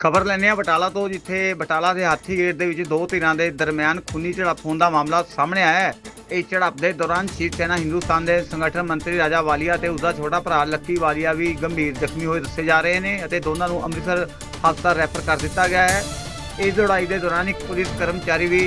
ਖਬਰ ਲੈਂਦੇ ਆ ਬਟਾਲਾ ਤੋਂ, ਜਿੱਥੇ ਬਟਾਲਾ ਦੇ ਹਾਥੀ ਗੇਟ ਦੇ ਵਿੱਚ ਦੋ ਧਿਰਾਂ ਦੇ ਦਰਮਿਆਨ ਖੂਨੀ ਝੜਪ ਹੋਣ ਦਾ ਮਾਮਲਾ ਸਾਹਮਣੇ ਆਇਆ ਹੈ। ਇਸ ਝੜਪ ਦੇ ਦੌਰਾਨ ਸ਼ਿਵ ਸੈਨਾ ਹਿੰਦੁਸਤਾਨ ਦੇ ਸੰਗਠਨ ਮੰਤਰੀ ਰਾਜਾ ਵਾਲੀਆ ਤੇ ਉਸਦਾ ਛੋਟਾ ਭਰਾ ਲੱਕੀ ਵਾਲੀਆ ਵੀ ਗੰਭੀਰ ਜ਼ਖਮੀ ਹੋਏ ਦੱਸੇ ਜਾ ਰਹੇ ਨੇ ਅਤੇ ਦੋਨਾਂ ਨੂੰ ਅੰਮ੍ਰਿਤਸਰ ਹਸਪਤਾਲ ਰੈਫਰ ਕਰ ਦਿੱਤਾ ਗਿਆ ਹੈ। ਇਸ ਲੜਾਈ ਦੇ ਦੌਰਾਨ ਇੱਕ ਪੁਲਿਸ ਕਰਮਚਾਰੀ ਵੀ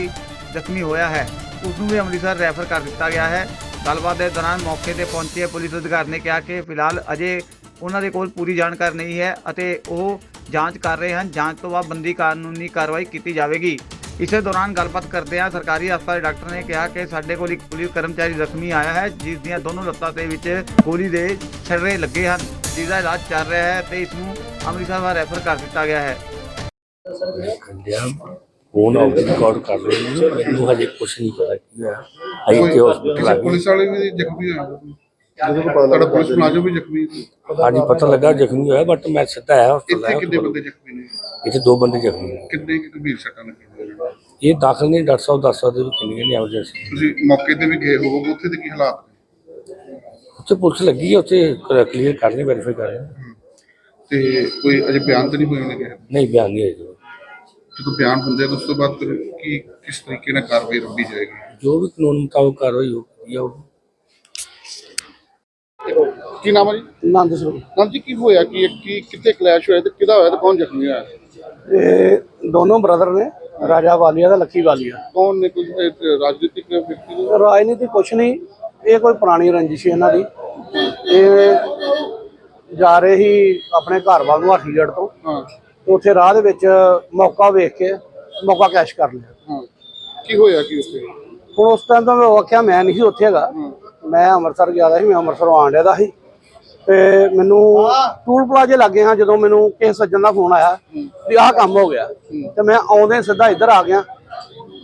ਜ਼ਖਮੀ ਹੋਇਆ ਹੈ। ਉਸ ਨੂੰ ਵੀ ਅੰਮ੍ਰਿਤਸਰ ਰੈਫਰ ਕਰ ਦਿੱਤਾ ਗਿਆ ਹੈ। ਗੱਲਬਾਤ ਦੇ ਦੌਰਾਨ ਮੌਕੇ ਤੇ ਪਹੁੰਚੇ ਪੁਲਿਸ ਅਧਿਕਾਰੀ ਨੇ ਕਿਹਾ ਕਿ ਫਿਲਹਾਲ ਅਜੇ ਉਹਨਾਂ ਦੇ ਕੋਲ ਪੂਰੀ ਜਾਣਕਾਰੀ ਨਹੀਂ ਹੈ ਅਤੇ ਉਹ ਜਾਂਚ ਕਰ ਰਹੇ ਹਨ। ਜਾਂਚ ਤੋਂ ਬਾਅਦ ਬੰਦੀ ਕਾਨੂੰਨੀ ਕਾਰਵਾਈ ਕੀਤੀ ਜਾਵੇਗੀ। ਇਸੇ ਦੌਰਾਨ ਗੱਲਬਾਤ ਕਰਦੇ ਆ ਸਰਕਾਰੀ ਹਸਪਤਾਲ ਦੇ ਡਾਕਟਰ ਨੇ ਕਿਹਾ ਕਿ ਸਾਡੇ ਕੋਲ ਇੱਕ ਪੁਲਿਸ ਕਰਮਚਾਰੀ ਜ਼ਖਮੀ ਆਇਆ ਹੈ ਜਿਸ ਦੀਆਂ ਦੋਨੋਂ ਲੱਤਾਂ ਦੇ ਵਿੱਚ ਗੋਲੀ ਦੇ ਛर्रे ਲੱਗੇ ਹਨ ਜਿਸ ਦਾ ਇਲਾਜ ਚੱਲ ਰਿਹਾ ਹੈ ਤੇ ਇਸ ਨੂੰ ਅੰਮ੍ਰਿਤਸਰ ਦਾ ਰੈਫਰ ਕਰ ਦਿੱਤਾ ਗਿਆ ਹੈ। ਖੰਡਿਆ ਫੋਨ ਆਫ ਰਿਕਾਰਡ ਕਰ ਰਹੇ ਨੇ ਮੈਨੂੰ ਹਜੇ ਕੁਝ ਨਹੀਂ ਪਤਾ ਕੀ ਹੈ ਅਜੇ ਤੇ ਹਸਪੀਟਲ ਆ ਕਿਸੇ ਗਏ। ਪੁਲਿਸ ਵਾਲੇ ਵੀ ਜ਼ਖਮੀ ਹੋਏ ਤੁਹਾਡਾ ਪੁਲਿਸ ਮੁਲਾਜ਼ਮ ਵੀ ਜ਼ਖਮੀ ਸੀ। ਹਾਂਜੀ ਪਤਾ ਲੱਗਾ ਜ਼ਖਮੀ ਹੋਇਆ ਬਟ ਮੈਂ ਸਿੱਧਾ ਆਇਆ ਹਸਪਤਾਲ ਇੱਥੇ ਆਇਆ ਕਿੰਨੇ ਬੰਦੇ ਜ਼ਖਮੀ ਨੇ? ਇੱਥੇ ਦੋ ਬੰਦੇ ਜ਼ਖਮੀ ਨੇ। ਕਿੰਨੇ ਕੁ ਗੰਭੀਰ ਸੱਟਾਂ ਲੱਗੀਆਂ ਨੇ? ਇਹ ਦਾਖਲ ਨਹੀਂ ਡਾਕਟਰ ਸਾਹਿਬ ਦੱਸ ਸਕਦੇ ਵੀ ਕਿੰਨੀਆਂ ਨੇ ਐਮਰਜੈਂਸੀ ਤੁਸੀਂ ਮੌਕੇ ਤੇ ਵੀ ਗਏ ਹੋਵੋਗੇ ਉੱਥੇ ਦੇ ਕੀ ਹਾਲਾਤ ਨੇ? ਉੱਥੇ ਪੁਲਿਸ ਲੱਗੀ ਹੈ ਉੱਥੇ ਕਲੀਅਰ ਕਰ ਰਹੇ ਵੈਰੀਫਾਈ ਕਰ ਰਹੇ ਨੇ। ਤੇ ਕੋਈ ਅਜੇ ਬਿਆਨ ਤਾਂ ਨਹੀਂ ਹੋਏ ਨੇ ਕਿਸੇ ਦੇ। ਨਹੀਂ ਬਿਆਨ ਨਹੀਂ ਹੈ ਜੀ। ਜਦੋਂ ਬਿਆਨ ਹੁੰਦੇ ਆ ਤਾਂ ਉਸ ਤੋਂ ਬਾਅਦ ਫਿਰ ਕੀ ਕਿਸ ਤਰੀਕੇ ਨਾਲ ਕਾਰਵਾਈ ਰੱਬੀ ਜਾਏਗੀ? ਜੋ ਵੀ ਕਾਨੂੰਨ ਮੁਤਾਬਕ ਕਾਰਵਾਈ ਹੋਈ ਆ ਉਹ ਕੀ ਨਾਮ ਹੈ ਜੀ? ਨੰਦ ਸਰੂਪ। ਨਾਮ ਜੀ ਕੀ ਹੋਇਆ? ਕੀ ਕੀ ਕਿੱਥੇ ਕਲੈਸ਼ ਹੋਇਆ ਤੇ ਕਿਹਦਾ ਹੋਇਆ ਤੇ ਕੌਣ ਜ਼ਖਮੀ ਹੋਇਆ? ਇਹ ਦੋਨੋਂ ਬ੍ਰਦਰ ਨੇ ਰਾਜਾ ਵਾਲੀਆ ਦਾ ਲੱਕੀ ਵਾਲੀਆ। ਕੌਣ ਨੇ ਕੋਈ ਇਹ ਰਾਜਨੀਤਿਕ ਵਿਅਕਤੀ ਨੇ? ਰਾਜਨੀਤੀ ਕੁਛ ਨਹੀਂ ਇਹ ਕੋਈ ਪੁਰਾਣੀ ਰੰਜਿਸ਼ ਹੈ ਇਹਨਾਂ ਦੀ। ਇਹ ਜਾ ਰਹੇ ਹੀ ਆਪਣੇ ਘਰ ਵੱਲ ਨੂੰ ਹਾਥੀਗੜ੍ਹ ਤੋਂ। ਹਾਂ। ਤੇ ਉੱਥੇ ਰਾਹ ਦੇ ਵਿੱਚ ਮੌਕਾ ਵੇਖ ਕੇ ਮੌਕਾ ਕੈਸ਼ ਕਰ ਲਿਆ। ਹਾਂ। ਕੀ ਹੋਇਆ ਕੀ ਉੱਥੇ? ਹੁਣ ਉਸ ਟਾਈਮ ਤਾਂ ਮੈਂ ਆਖਿਆ ਮੈਂ ਨਹੀਂ ਸੀ ਉੱਥੇ ਹੈਗਾ। ਮੈਂ ਅੰਮ੍ਰਿਤਸਰ ਗਿਆ ਸੀ ਮੈਂ ਅੰਮ੍ਰਿਤਸਰੋਂ ਆਉਣ ਡਿਆ ਦਾ ਸੀ। ਤੇ ਮੈਨੂੰ ਟੂਲ ਪਲਾਜ਼ੇ ਲੱਗੇ ਹਾਂ ਜਦੋਂ ਮੈਨੂੰ ਕਿਸੇ ਸੱਜਣ ਦਾ ਫੋਨ ਆਇਆ ਵੀ ਆਹ ਕੰਮ ਹੋ ਗਿਆ। ਤੇ ਮੈਂ ਆਉਂਦੇ ਸਿੱਧਾ ਇੱਧਰ ਆ ਗਿਆ।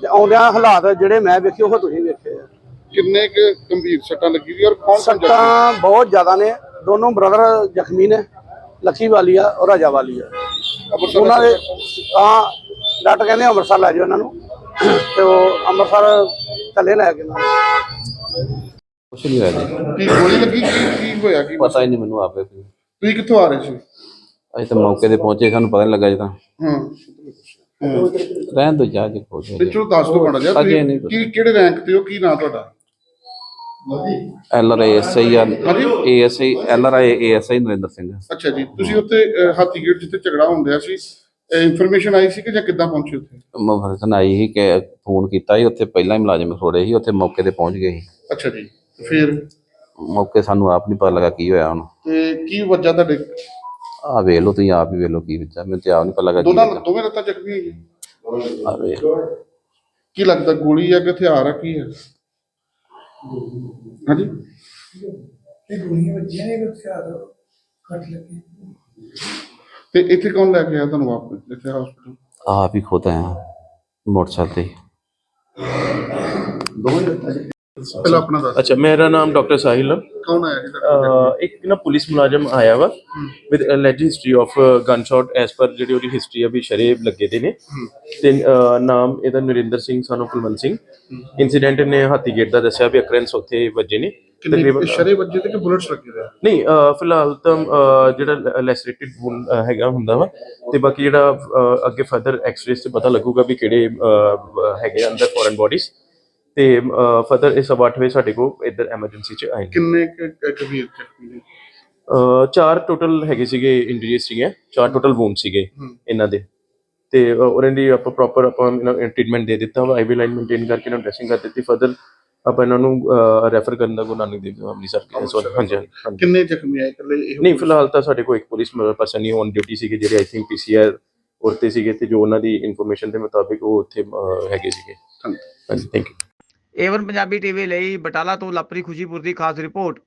ਤੇ ਆਉਂਦਿਆਂ ਹਾਲਾਤ ਜਿਹੜੇ ਮੈਂ ਵੇਖੇ ਉਹ ਤੁਸੀਂ ਵੇਖੇ ਆ। ਕਿੰਨੇ ਕੁ ਗੰਭੀਰ ਸੱਟਾਂ ਲੱਗੀ ਦੀ ਔਰ ਕੌਣ ਕੌਣ ਜ਼ਖਮੀ ਸੱਟਾਂ ਬਹੁਤ ਜ਼ਿਆਦਾ ਨੇ। ਦੋਨੋਂ ਬ੍ਰਦਰ ਜ਼ਖਮੀ ਨੇ ਲੱਖੀ ਵਾਲੀ ਆ ਔਰ ਰਾਜਾ ਵਾਲੀ ਆ। ਅੰਮ੍ਰਿਤਸਰ ਉਹਨਾਂ ਦੇ ਆ ਡਾਕਟਰ ਕਹਿੰਦੇ ਅੰਮ੍ਰਿਤਸਰ ਲੈ ਜਾਓ ਇਹਨਾਂ ਨੂੰ। ਤੇ ਉਹ ਅੰਮ੍ਰਿਤਸਰ ਥੱਲੇ ਲੈ ਕੇ ਨਾ। ਕੁਛ ਨਹੀਂ ਹੋਇਆ ਜੀ। ਕੀ ਗੋਲੀ ਲੱਗੀ ਕੀ ਕੀ ਹੋਇਆ ਕੀ ਪਤਾ ਹੀ ਨਹੀਂ ਮੈਨੂੰ ਆਪੇ ਵੀ। ਤੁਸੀਂ ਕਿੱਥੋਂ ਆ ਰਹੇ ਸੀ? ਅਸੀਂ ਤਾਂ ਮੌਕੇ ਤੇ ਪਹੁੰਚੇ ਸਾਨੂੰ ਪਤਾ ਨਹੀਂ ਲੱਗਾ ਜੀ ਤਾਂ। ਹਾਂ। ਰਹਿਣ ਦੋ ਜਾ ਕੇ ਖੋਜ ਤੇ ਚਲੋ ਦੱਸ ਦੋ ਅਜੇ ਨਹੀਂ ਤੁਸੀਂ ਕੀ ਕਿਹੜੇ ਰੈਂਕ ਤੇ ਹੋ ਕੀ ਨਾਂ ਤੁਹਾਡਾ? L R I S I A S I L R I A S I Narinder Singh. ਅੱਛਾ ਜੀ ਤੁਸੀਂ ਉੱਥੇ ਅਹ, ਹਾਥੀਗੇਟ ਜਿੱਥੇ ਝਗੜਾ ਹੁੰਦਿਆ ਸੀ ਇਨਫੋਰਮੇਸ਼ਨ ਆਈ ਸੀ ਕਿ ਜਾਂ ਕਿੱਦਾਂ ਪਹੁੰਚੇ ਉੱਥੇ? ਮਫਰਸਨ ਆਈ ਸੀ ਕਿ ਫੋਨ ਕੀਤਾ ਸੀ ਉੱਥੇ ਪਹਿਲਾਂ ਹੀ ਮੁਲਾਜ਼ਮ ਖੜੋੜੇ ਸੀ ਉੱਥੇ ਮੌਕੇ ਤੇ ਪਹੁੰਚ ਗਏ ਸੀ। ਅੱਛਾ ਜੀ। ਤੇ ਫਿਰ ਮੌਕੇ ਸਾਨੂੰ ਆਪ ਨਹੀਂ ਪਤਾ ਲੱਗਾ ਕੀ ਹੋਇਆ ਹੁਣ। ਤੇ ਕੀ ਵਜ੍ਹਾ ਤੁਹਾਡੇ? ਆ ਵੇਖ ਲਓ ਤੁਸੀਂ ਆਪ ਹੀ ਵੇਖ ਲਓ ਕੀ ਵਿੱਚਾ ਮੈਨੂੰ ਤੇ ਆਪ ਨਹੀਂ ਪਤਾ ਲੱਗਾ ਕੀ ਦੋਨਾਂ। ਦੋਵੇਂ ਲੱਤਾਂ ਜ਼ਖਮੀ ਹੋਈਆਂ? ਆਹ ਵੇਖ। ਲਓ। ਕੀ ਲੱਗਦਾ ਗੋਲੀ ਆ ਕਿ ਹਥਿਆਰ ਆ ਕੀ ਹੈ ਹਾਂਜੀ? ਤੇ ਇੱਥੇ ਕੌਣ ਲੈ ਕੇ ਆਇਆ ਤੁਹਾਨੂੰ ਵਾਪਸ ਇੱਥੇ ਹਸਪੀਟਲ ਆਪ ਹੀ ਖੁਦ ਆਇਆ ਮੋਟਰਸਾਈਕਲ ਤੇ ਪਹਿਲਾਂ ਆਪਣਾ ਦੱਸ ਅੱਛਾ ਮੇਰਾ ਨਾਮ ਡਾਕਟਰ ਸਾਹਿਲ ਹੈ ਕੌਣ ਆਇਆ ਜੀ ਅਹ ਇੱਕ ਨਾ ਪੁਲਿਸ ਮੁਲਾਜ਼ਮ ਆਇਆ ਵਾ with alleged history of gunshot S ਪਰ ਜਿਹੜੀ ਉਹਦੀ ਹਿਸਟਰੀ ਆ ਵੀ ਸ਼ਰੇਬ ਲੱਗੇ ਦੇ ਨੇ। ਤੇ ਅਹ, ਨਾਮ ਇਹਦਾ ਨਰਿੰਦਰ ਸਿੰਘ ਸਾਨੂੰ ਕੁਲਵੰਤ ਸਿੰਘ। ਇਨਸੀਡੈਂਟ ਨੇ ਹਾਥੀ ਗੇਟ ਦਾ ਦੱਸਿਆ ਵੀ ਅਕਰੈਂਸ ਉੱਥੇ ਵੱਜੇ ਨੇ। ਕਿੰਨੇ ਸ਼ਰੇ ਵੱਜੇ ਤੇ ਕਿ ਬੁਲਟਸ ਲੱਗੇ ਹੋਏ ਆ? ਨਹੀਂ ਅਹ, ਫਿਲਹਾਲ ਤਾਂ ਅਹ, ਜਿਹੜਾ ਲੈਸਰੇਟਡ ਹੈਗਾ ਹੁੰਦਾ ਵਾ। ਤੇ ਬਾਕੀ ਜਿਹੜਾ ਅਹ, ਅੱਗੇ ਫਰਦਰ ਐਕਸ-ਰੇਸ ਤੇ ਪਤਾ ਲੱਗੂਗਾ ਵੀ ਕਿਹੜੇ ਅਹ, ਹੈਗੇ ਆ ਅੰਦਰ ਫੋਰਨ ਬੋਡੀਜ਼ ਤੇ ਫਰਦਰ ਇਸ 8 ਵਜੇ ਸਾਡੇ ਕੋਲ ਇੱਧਰ ਐਮਰਜੈਂਸੀ ਚ ਆਏ ਕਿੰਨੇ ਕੁ ਕ- ਗੰਭੀਰ ਜ਼ਖਮੀ ਨੇ? ਅਹ ਚਾਰ ਟੋਟਲ ਹੈਗੇ ਸੀਗੇ ਇੰਜਰੀਜ਼ ਸੀਗੇ ਚਾਰ ਟੋਟਲ ਵੂਨ ਸੀਗੇ ਇਹਨਾਂ ਦੇ। ਤੇ ਅਹ ਉਹਨਾਂ ਦੀ ਆਪਾਂ ਪ੍ਰੋਪਰ ਆਪਾਂ ਟ੍ਰੀਟਮੈਂਟ ਦੇ ਦਿੱਤਾ ਵਾ ਆਈਵੀ ਲਾਈਨ ਮੇਨਟੇਨ ਕਰਕੇ ਇਹਨਾਂ ਡ੍ਰੈਸਿੰਗ ਕਰ ਦਿੱਤੀ। ਫਰਦਰ ਆਪਾਂ ਇਹਨਾਂ ਨੂੰ ਰੈਫਰ ਕਰਨ ਦਾ ਗੁਰੂ ਨਾਨਕ ਦੇਵ ਅੰਮ੍ਰਿਤਸਰ ਕੇ ਵਾਰ ਹਾਂਜੀ ਹਾਂਜੀ। ਕਿੰਨੇ ਜ਼ਖਮੀ ਆਏ ਇਕੱਲੇ ਇਹ ਨਹੀਂ ਫਿਲਹਾਲ ਤਾਂ ਸਾਡੇ ਕੋਲ ਇੱਕ ਪੁਲਿਸ ਪਰਸਨ ਹੀ ਔਨ ਡਿਊਟੀ ਸੀਗੇ ਜਿਹੜੇ ਆਈ ਥਿੰਕ ਪੀਸੀਆਰ ਉਰਤੇ ਸੀਗੇ ਤੇ ਜੋ ਉਹਨਾਂ ਦੀ ਇਨਫੋਰਮੇਸ਼ਨ ਦੇ ਮੁਤਾਬਿਕ ਉਹ ਉੱਥੇ ਅਹ, ਹੈਗੇ ਸੀਗੇ। ਹਾਂਜੀ। Thank you Avon Punjabi TV ਲਈ ਬਟਾਲਾ ਤੋਂ ਲਪਰੀ ਖੁਸ਼ੀਪੁਰ ਦੀ ਖਾਸ ਰਿਪੋਰਟ।